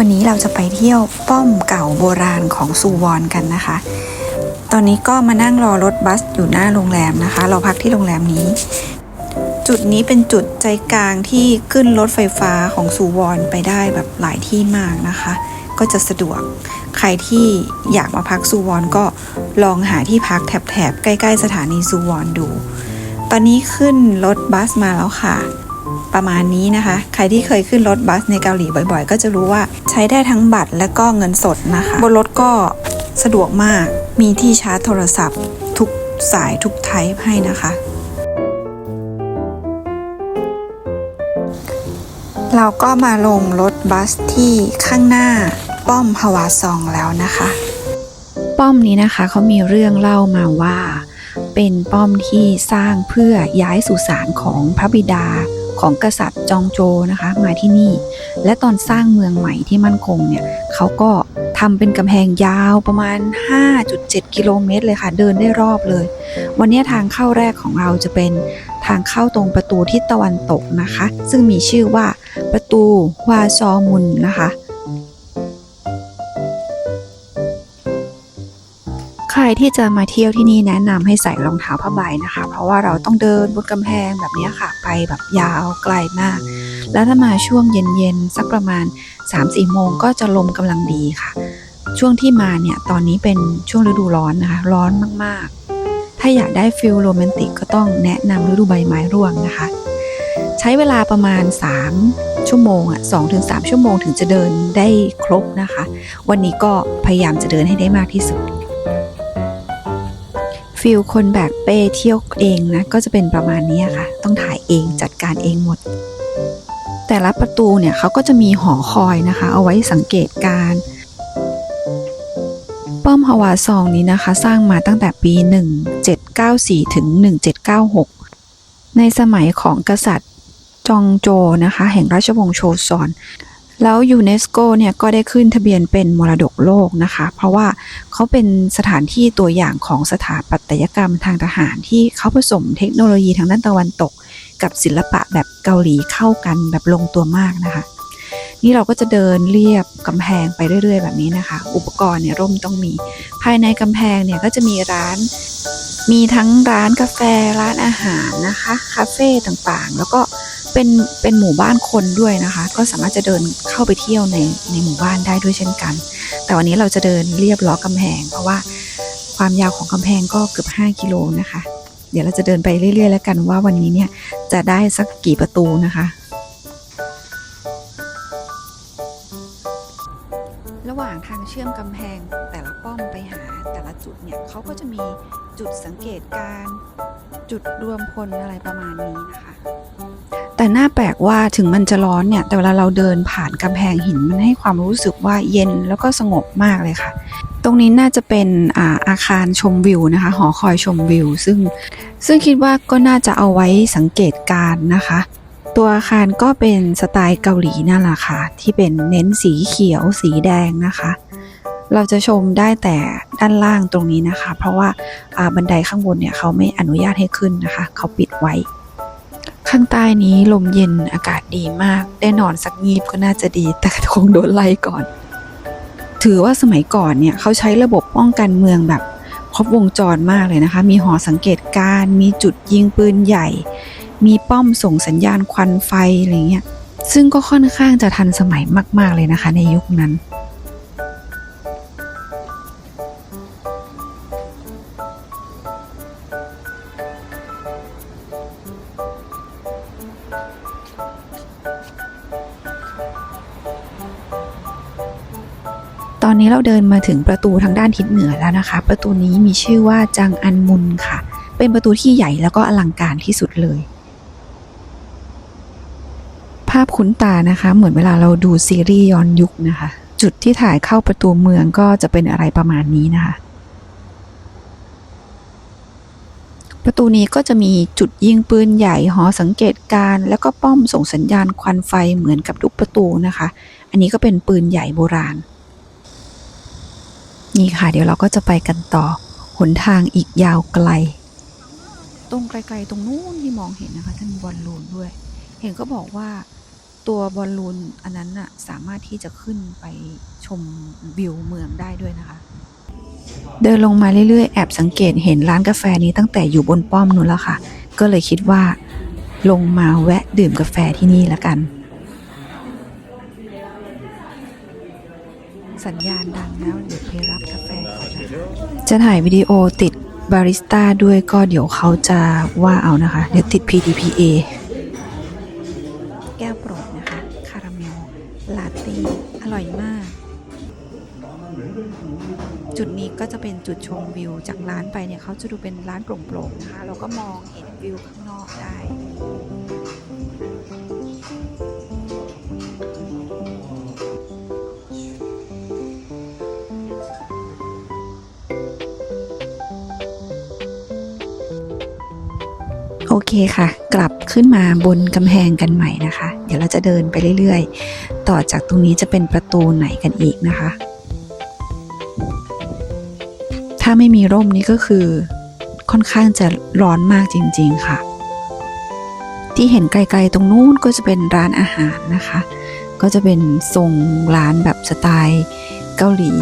วันนี้เราจะไปเที่ยวป้อมเก่าโบราณของซูวอนกันนะคะ ตอนนี้ก็มานั่งรอรถบัสอยู่หน้าโรงแรมนะคะ เราพักที่โรงแรมนี้ จุดนี้เป็นจุดใจกลางที่ขึ้นรถไฟฟ้าของซูวอนไปได้แบบหลายที่มากนะคะ ก็จะสะดวก ใครที่อยากมาพักซูวอนก็ลองหาที่พักแถบๆใกล้ ๆ สถานีซูวอนดู ตอนนี้ขึ้นรถบัสมาแล้วค่ะ ประมาณนี้นะคะ ใครที่เคยขึ้นรถบัสในเกาหลีบ่อยๆ ก็จะรู้ว่าใช้ได้ทั้งบัตรและก็เงินสดนะคะ บนรถก็สะดวกมากมีที่ชาร์จโทรศัพท์ ทุกสายทุกไทป์ให้นะคะ เราก็มาลงรถบัสที่ข้างหน้าป้อมฮวาซองแล้วนะคะ ป้อมนี้นะคะเขามีเรื่องเล่ามาว่า เป็นป้อมที่สร้างเพื่อย้ายสุสานของพระบิดา ของกษัตริย์จองโจนะคะมาที่นี่ และตอนสร้างเมืองใหม่ที่มั่นคงเนี่ยเขาก็ทำเป็นกำแพงยาวประมาณ 5.7 กิโลเมตรเลยค่ะ เดินได้รอบเลย วันนี้ทางเข้าแรกของเราจะเป็นทางเข้าตรงประตูทิศตะวันตกนะคะ ซึ่งมีชื่อว่าประตูวาซอมุนนะคะ ที่จะมาเที่ยวที่นี่แนะนำให้ใส่รองเท้าผ้าใบนะคะ เพราะว่าเราต้องเดินบนกำแพงแบบนี้ค่ะ ไปแบบยาวไกลมาก แล้วถ้ามาช่วงเย็นๆสักประมาณ 3-4โมงก็จะลมกำลังดีค่ะ ช่วงที่มาเนี่ยตอนนี้เป็นช่วงฤดูร้อนนะคะ ร้อนมากๆ ถ้าอยากได้ฟิลโรแมนติกก็ต้องแนะนำฤดูใบไม้ร่วงนะคะ ใช้เวลาประมาณ 3ชั่วโมงอะ2-3ชั่วโมงถึงจะเดินได้ครบนะคะ วันนี้ก็พยายามจะเดินให้ได้มากที่สุด ฟิลคนแบกเป้เที่ยวเองนะ ก็จะเป็นประมาณนี้ค่ะ ต้องถ่ายเองจัดการเองหมด แต่ละประตูเนี่ยเขาก็จะมีหอคอยนะคะ เอาไว้สังเกตการป้อมฮาวาซองนี้นะคะ สร้างมาตั้งแต่ปี 1794 ถึง 1796 ในสมัยของกษัตริย์จองโจนะคะ แห่งราชวงศ์โชซอน แล้วยูเนสโกเนี่ยก็ได้ขึ้นทะเบียนเป็นมรดกโลกนะคะ เพราะว่าเขาเป็นสถานที่ตัวอย่างของสถาปัตยกรรมทางทหารที่เขาผสมเทคโนโลยีทางด้านตะวันตก กับศิลปะแบบเกาหลีเข้ากันแบบลงตัวมากนะคะ นี่เราก็จะเดินเรียบกำแพงไปเรื่อย ๆ แบบนี้นะคะ อุปกรณ์เนี่ยร่มต้องมี ภายในกำแพงเนี่ยก็จะมีร้าน มีทั้งร้านกาแฟร้านอาหารนะคะ คาเฟ่ต่างๆ แล้วก็ เป็นเป็นหมู่บ้านคนด้วยนะคะ ก็สามารถจะเดินเข้าไปเที่ยวในในหมู่บ้านได้ด้วยเช่นกัน แต่วันนี้เราจะเดินเรียบล้อกำแพง เพราะว่าความยาวของกำแพงก็เกือบ 5 กิโลนะคะ เดี๋ยวเราจะเดินไปเรื่อย ๆ แล้วกันว่าวันนี้เนี่ยจะได้สักกี่ประตูนะคะ ระหว่างทางเชื่อมกำแพงแต่ละป้อมไปหาแต่ละจุดเนี่ยเขาก็จะมีจุดสังเกตการจุดรวมพลอะไรประมาณนี้นะคะ แต่หน่าแปลกว่าถึงมันจะร้อนเนี่ย แต่เวลาเราเดินผ่านกำแพงหินมันให้ความรู้สึกว่าเย็นแล้วก็สงบมากเลยค่ะ ตรงนี้น่าจะเป็นอาอาคารชมวิวนะคะ หอคอยชมวิว ซึ่งซึ่งคิดว่าก็น่าจะเอาไว้สังเกตการนะคะ ตัวอาคารก็เป็นสไตล์เกาหลีนั่นแหละค่ะ ที่เป็นเน้นสีเขียวสีแดงนะคะ เราจะชมได้แต่ด้านล่างตรงนี้นะคะ เพราะว่าอ่าบันไดข้างบนเนี่ยเขาไม่อนุญาตให้ขึ้นนะคะ เขาปิดไว้ ข้างใต้นี้ลมเย็นอากาศดีมาก ได้นอนสักงีบก็น่าจะดี แต่คงโดนไล่ก่อน ถือว่าสมัยก่อนเนี่ยเขาใช้ระบบป้องกันเมืองแบบครบวงจรมากเลยนะคะ มีหอสังเกตการมีจุดยิงปืนใหญ่ มีป้อมส่งสัญญาณควันไฟอะไรเงี้ย ซึ่งก็ค่อนข้างจะทันสมัยมาก ๆเลยนะคะในยุคนั้น ตอนนี้เราเดินมาถึงประตูทางด้านทิศเหนือแล้วนะคะ ประตูนี้มีชื่อว่าจังอันมุนค่ะ เป็นประตูที่ใหญ่แล้วก็อลังการที่สุดเลย ภาพคุ้นตานะคะ เหมือนเวลาเราดูซีรีส์ย้อนยุคนะคะ จุดที่ถ่ายเข้าประตูเมืองก็จะเป็นอะไรประมาณนี้นะคะ ประตูนี้ก็จะมีจุดยิงปืนใหญ่หอสังเกตการ์แล้วก็ป้อมส่งสัญญาณควันไฟเหมือนกับทุกประตูนะคะ อันนี้ก็เป็นปืนใหญ่โบราณ นี่ค่ะ เดี๋ยวเราก็จะไปกันต่อหนทางอีกยาวไกล ตรงไกลๆตรงนู้นที่มองเห็นนะคะจะมีบอลลูนด้วย เห็นก็บอกว่าตัวบอลลูนอันนั้นน่ะสามารถที่จะขึ้นไปชมวิวเมืองได้ด้วยนะคะ เดินลงมาเรื่อยๆ แอบสังเกตเห็นร้านกาแฟนี้ตั้งแต่อยู่บนป้อมนู้นแล้วค่ะ ก็เลยคิดว่า ลงมาแวะดื่มกาแฟที่นี่ละกัน สัญญาณดังแล้วเดี๋ยวไปรับกาแฟก่อนนะจะถ่ายวิดีโอติดบาริสต้าด้วยก็เดี๋ยวเขาจะว่าเอานะคะ เดี๋ยวติด PDPA ก็จะเป็นจุดชมวิวจากร้านไปเนี่ยเขาจะดูเป็นร้านโปร่งๆนะคะเราก็มองเห็นวิวข้างนอกได้โอเคค่ะ กลับขึ้นมาบนกำแพงกันใหม่นะคะ เดี๋ยวเราจะเดินไปเรื่อยๆ ต่อจากตรงนี้จะเป็นประตูไหนกันอีกนะคะ ถ้าไม่มีร่มนี่ก็คือ ค่อนข้างจะร้อนมากจริง ๆ ค่ะ ที่เห็นไกลๆตรงนู้นก็จะเป็นร้านอาหารนะคะ ก็จะเป็นทรงร้านแบบสไตล์เกาหลี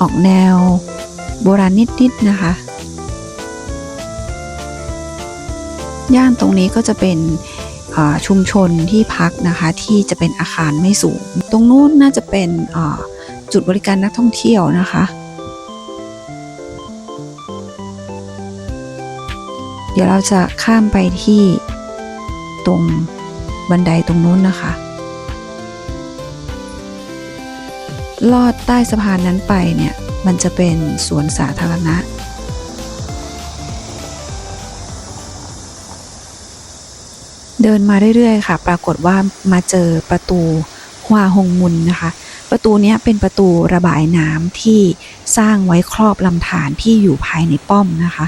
ออกแนวโบราณนิดๆนะคะ ย่านตรงนี้ก็จะเป็นชุมชนที่พักนะคะที่จะเป็นอาคารไม่สูง ตรงนู้นน่าจะเป็นจุดบริการนักท่องเที่ยวนะคะ เดี๋ยวเราจะข้ามไปที่ตรงบันไดตรงนู้นนะคะ ลอดใต้สะพานนั้นไปเนี่ย มันจะเป็นสวนสาธารณะ เดินมาเรื่อยๆ ค่ะ ปรากฏว่ามาเจอประตูฮวาฮงมุนนะคะ ประตูนี้เป็นประตูระบายน้ำที่สร้างไว้ครอบลำธารที่อยู่ภายในป้อมนะคะ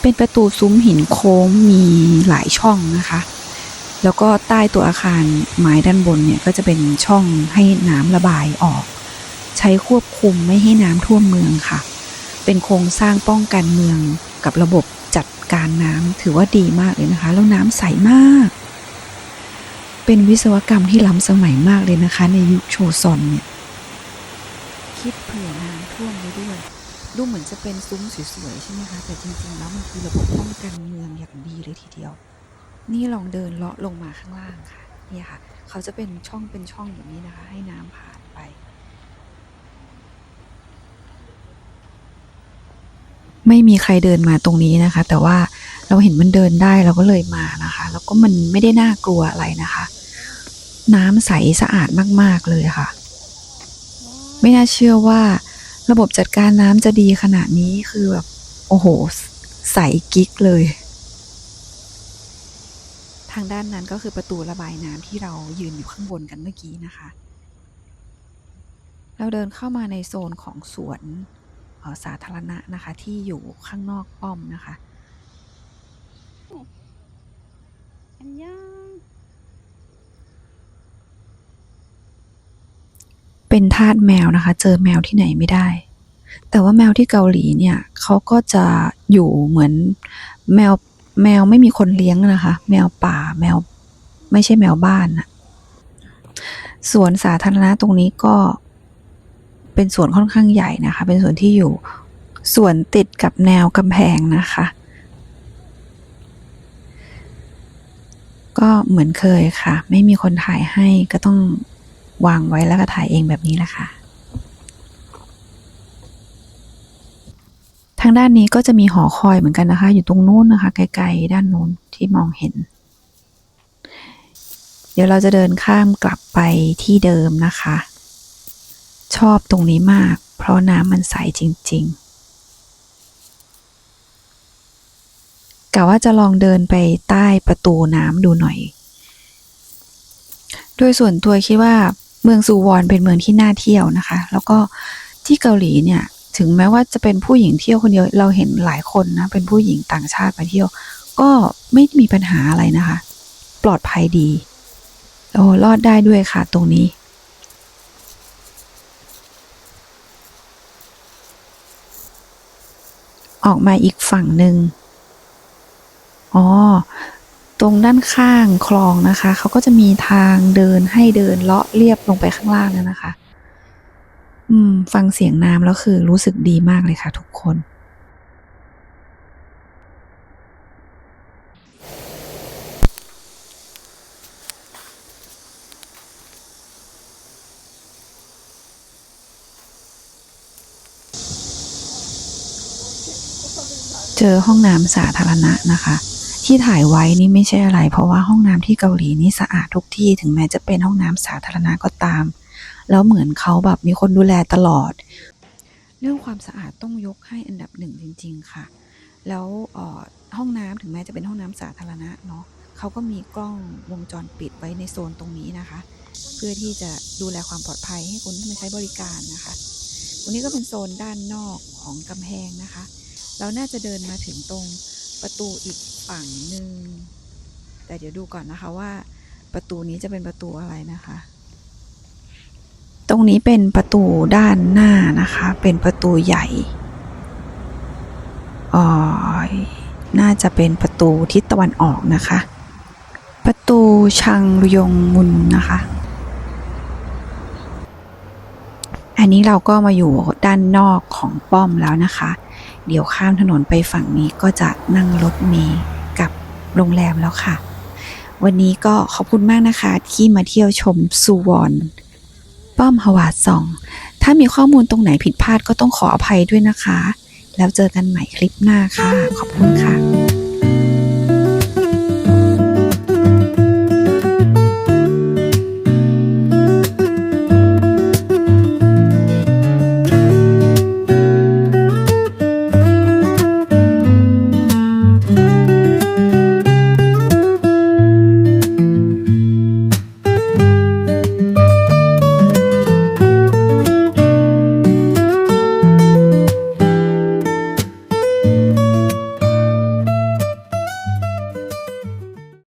เป็นประตูซุ้มหินโค้งมีหลายช่องนะคะ แล้วก็ใต้ตัวอาคารไม้ด้านบนเนี่ยก็จะเป็นช่องให้น้ำระบายออก ใช้ควบคุมไม่ให้น้ำท่วมเมืองค่ะ เป็นโครงสร้างป้องกันเมืองกับระบบจัดการน้ำถือว่าดีมากเลยนะคะ แล้วน้ำใสมาก เป็นวิศวกรรมที่ล้ำสมัยมากเลยนะคะ ในยุคโชซอนเนี่ยคิดเผื่อน้ำท่วมไว้ด้วย ดูเหมือนจะเป็นซุ้มสวยๆใช่ไหมคะ แต่จริงๆแล้วมันคือระบบป้องกันเมืองอย่างดีเลยทีเดียว นี่ลองเดินเลาะลงมาข้างล่างค่ะ เนี่ยค่ะ เขาจะเป็นช่องเป็นช่องแบบนี้นะคะ ให้น้ำผ่านไป ไม่มีใครเดินมาตรงนี้นะคะ แต่ว่าเราเห็นมันเดินได้เราก็เลยมานะคะ แล้วก็มันไม่ได้น่ากลัวอะไรนะคะ น้ำใสสะอาดมากๆเลยค่ะ ไม่น่าเชื่อว่า ระบบจัดการน้ำจะดีขนาดนี้คือแบบ โอ้โห ใสกิ๊กเลย ทางด้านนั้นก็คือประตูระบายน้ำที่เรายืนอยู่ข้างบนกันเมื่อกี้นะคะ เราเดินเข้ามาในโซนของสวนเอ่อสาธารณะนะคะ ที่อยู่ข้างนอกป้อมนะคะอันยัง เป็นทาสแมวนะคะ เจอแมวที่ไหนไม่ได้ แต่ว่าแมวที่เกาหลีเนี่ยเขาก็จะอยู่เหมือนแมวแมวไม่มีคนเลี้ยงนะคะ แมวป่าแมวไม่ใช่แมวบ้านนะสวนสาธารณะตรงนี้ก็เป็นสวนค่อนข้างใหญ่นะคะ เป็นสวนที่อยู่สวนติดกับแนวกำแพงนะคะ ก็เหมือนเคยค่ะ ไม่มีคนถ่ายให้ก็ต้อง วางไว้แล้วก็ถ่ายเองแบบนี้แหละค่ะทางด้านนี้ก็จะมีหอคอยเหมือนกันนะคะ อยู่ตรงนู้นนะคะ ไกลๆด้านนู้นที่มองเห็น เดี๋ยวเราจะเดินข้ามกลับไปที่เดิมนะคะ ชอบตรงนี้มาก เพราะน้ำมันใสจริง ๆกะว่าจะลองเดินไปใต้ประตูน้ำดูหน่อย โดยส่วนตัวคิดว่า เมืองซูวอนเป็นเมืองที่น่าเที่ยวนะคะ แล้วก็ที่เกาหลีเนี่ยถึงแม้ว่าจะเป็นผู้หญิงเที่ยวคนเดียวเราเห็นหลายคนนะเป็นผู้หญิงต่างชาติมาเที่ยว ก็ไม่มีปัญหาอะไรนะคะ ปลอดภัยดีโอ้รอดได้ด้วยค่ะตรงนี้ ออกมาอีกฝั่งหนึ่งอ๋อ ตรงด้านข้างคลองนะคะ เขาก็จะมีทางเดินให้เดินเลาะเรียบลงไปข้างล่างเลยนะคะ อืม ฟังเสียงน้ำแล้วคือรู้สึกดีมากเลยค่ะทุกคน เจอห้องน้ำสาธารณะนะคะ ที่ถ่ายไว้นี่ไม่ใช่อะไร เพราะว่าห้องน้ำที่เกาหลีนี่สะอาดทุกที่ถึงแม้จะเป็นห้องน้ำสาธารณะก็ตาม แล้วเหมือนเขาแบบมีคนดูแลตลอด เรื่องความสะอาดต้องยกให้อันดับหนึ่งจริง ๆ ค่ะ แล้วห้องน้ำถึงแม้จะเป็นห้องน้ำสาธารณะเนาะเขาก็มีกล้องวงจรปิดไว้ในโซนตรงนี้นะคะ เพื่อที่จะดูแลความปลอดภัยให้คนที่มาใช้บริการนะคะตรงนี้ก็เป็นโซนด้านนอกของกำแพงนะคะ เราน่าจะเดินมาถึงตรง ประตูอีกฝั่งหนึ่งแต่เดี๋ยวดูก่อนนะคะว่าประตูนี้จะเป็นประตูอะไรนะคะ ตรงนี้เป็นประตูด้านหน้านะคะ เป็นประตูใหญ่อ๋อน่าจะเป็นประตูทิศตะวันออกนะคะ ประตูชังรยงมุนนะคะ อันนี้เราก็มาอยู่ด้านนอกของป้อมแล้วนะคะ เดี๋ยวข้ามถนนไปฝั่งนี้ก็จะนั่งรถเมล์กับโรงแรมแล้วค่ะ วันนี้ก็ขอบคุณมากนะคะ ที่มาเที่ยวชมซูวอนป้อมฮวาดซอง ถ้ามีข้อมูลตรงไหนผิดพลาดก็ต้องขออภัยด้วยนะคะ แล้วเจอกันใหม่คลิปหน้าค่ะ ขอบคุณค่ะ